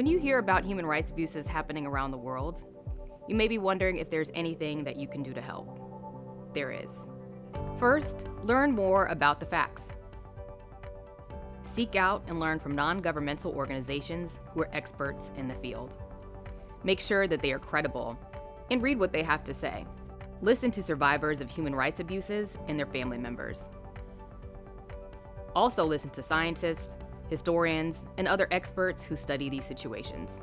When you hear about human rights abuses happening around the world, you may be wondering if there's anything that you can do to help. There is. First, learn more about the facts. Seek out and learn from non governmental organizations who are experts in the field. Make sure that they are credible and read what they have to say. Listen to survivors of human rights abuses and their family members. Also, listen to scientists, historians, and other experts who study these situations.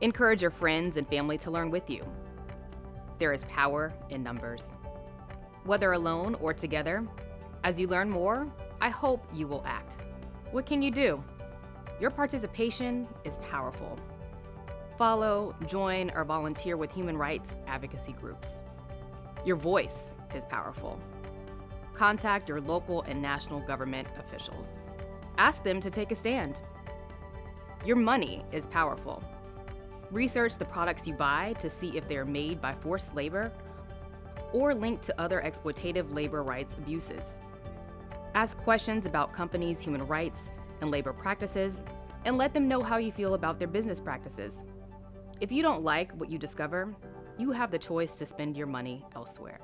Encourage your friends and family to learn with you. There is power in numbers. Whether alone or together, as you learn more, I hope you will act. What can you do? Your participation is powerful. Follow, join, or volunteer with human rights advocacy groups. Your voice is powerful. Contact your local and national government officials. Ask them to take a stand. Your money is powerful. Research the products you buy to see if they are made by forced labor or linked to other exploitative labor rights abuses. Ask questions about companies' human rights and labor practices, and let them know how you feel about their business practices. If you don't like what you discover, you have the choice to spend your money elsewhere.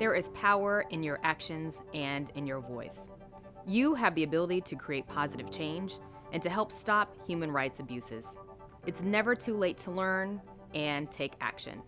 There is power in your actions and in your voice. You have the ability to create positive change and to help stop human rights abuses. It's never too late to learn and take action.